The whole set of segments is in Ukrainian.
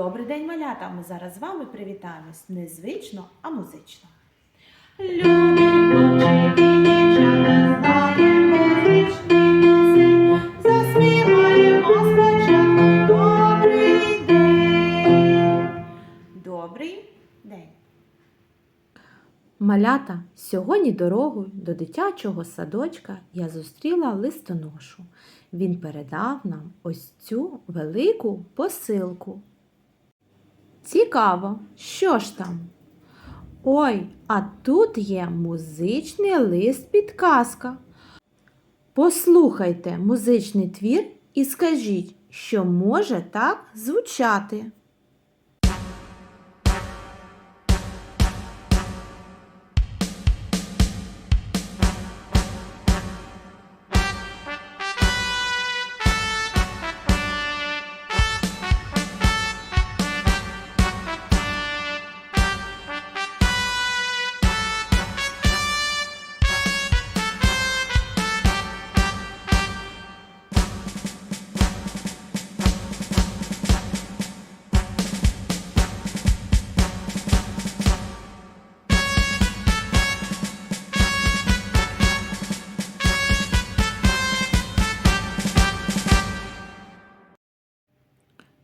Добрий день, малята! Ми зараз з вами привітаємось незвично, а музично. Дівчата, знаємо. Заспіваємо спочатку добрий день. Добрий день. Малята, сьогодні дорогою до дитячого садочка я зустріла листоношу. Він передав нам ось цю велику посилку. Цікаво, що ж там? Ой, а тут є музичний лист підказка. Послухайте музичний твір і скажіть, що може так звучати.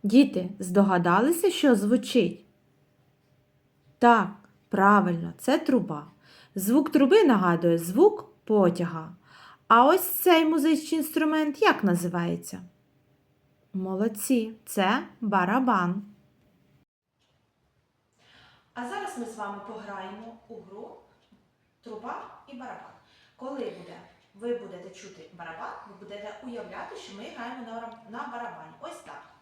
Діти, здогадалися, що звучить? Так, правильно, це труба. Звук труби нагадує звук потяга. А ось цей музичний інструмент як називається? Молодці, це барабан. А зараз ми з вами пограємо у гру труба і барабан. Коли буде, ви будете чути барабан, ви будете уявляти, що ми граємо на, барабані. Ось так.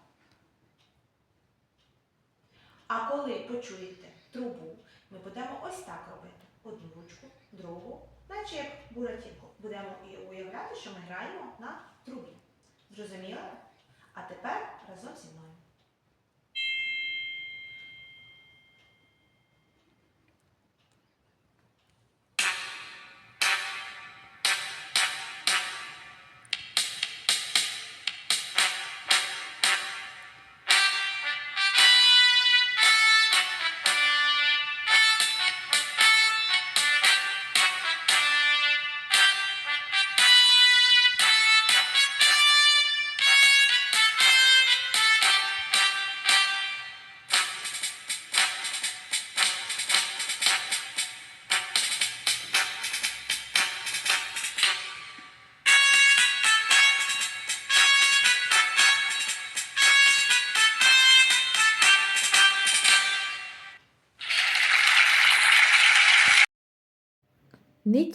А коли почуєте трубу, ми будемо ось так робити. Одну ручку, другу, наче як буратінку. Будемо уявляти, що ми граємо на трубі. Зрозуміло? А тепер разом зі мною.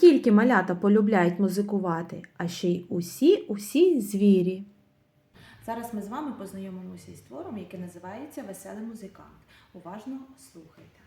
Тільки малята полюбляють музикувати, а ще й усі усі звірі. Зараз ми з вами познайомимося із твором, який називається Веселий музикант. Уважно слухайте.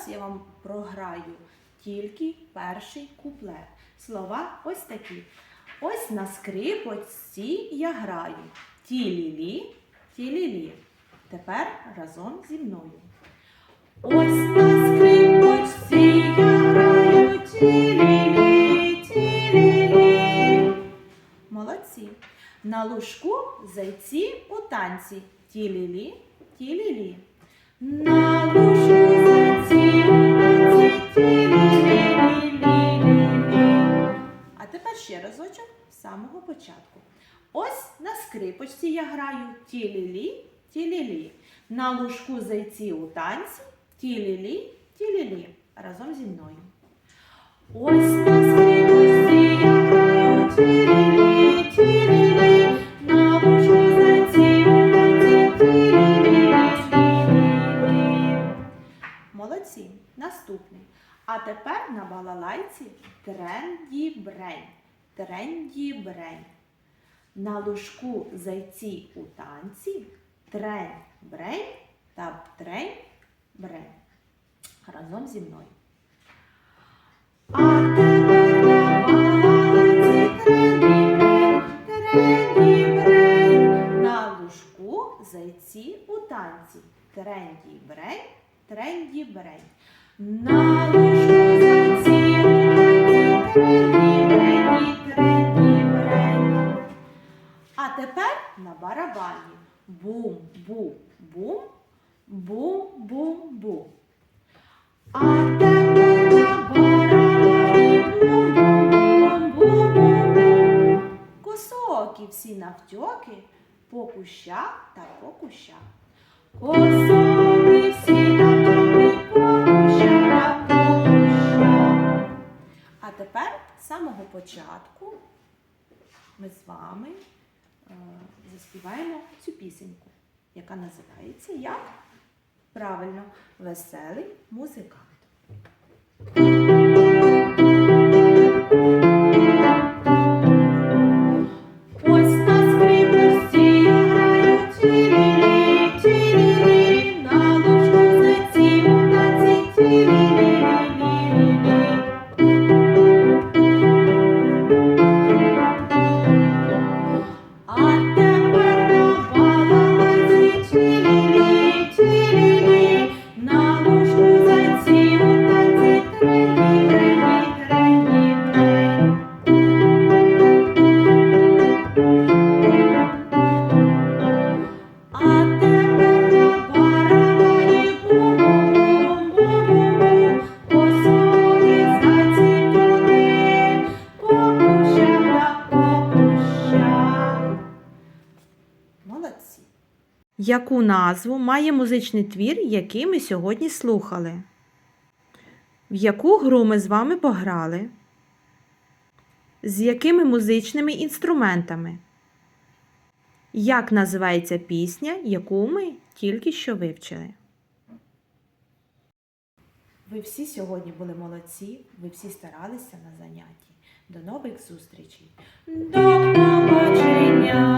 Зараз я вам програю тільки перший куплет. Слова ось такі. Ось на скрипочці я граю. Ті-лі-лі, ті-лі-лі. Тепер разом зі мною. Ось на скрипочці я граю ті-лі-лі, ті-лі-лі. Молодці. На лужку зайці у танці. Ті-лі-лі, ті-лі-лі. самого початку. Ось на скрипочці я граю тілі-лі, тілі-лі. На лужку зайці у танці тілі-лі, тілі-лі. Разом зі мною. Ось на скрипочці я граю тілі-лі, тілі, На лужку зайці у танці тілі-лі. Молодці. Наступний. А тепер на балалайці тренді брейн. Тренді брень. На лужку зайці у танці. Трень брень та трень брень. Разом зі мною. Зайці у танці. Тренді брень, тренді брень. На на барабані. Бум, бум, бум, бум, бум, бум. А тепер на барабані бум, бум, бум, бум, бум. Косокі всі навтьоки по кущах та по кущах. Косокі всі навтьоки по кущах та по кущах. А тепер з самого початку ми з вами заспіваємо цю пісеньку, яка називається як правильно веселий музикант. Яку назву має музичний твір, який ми сьогодні слухали? В яку гру ми з вами пограли? З якими музичними інструментами? Як називається пісня, яку ми тільки що вивчили? Ви всі сьогодні були молодці, ви всі старалися на занятті. До нових зустрічей. До побачення!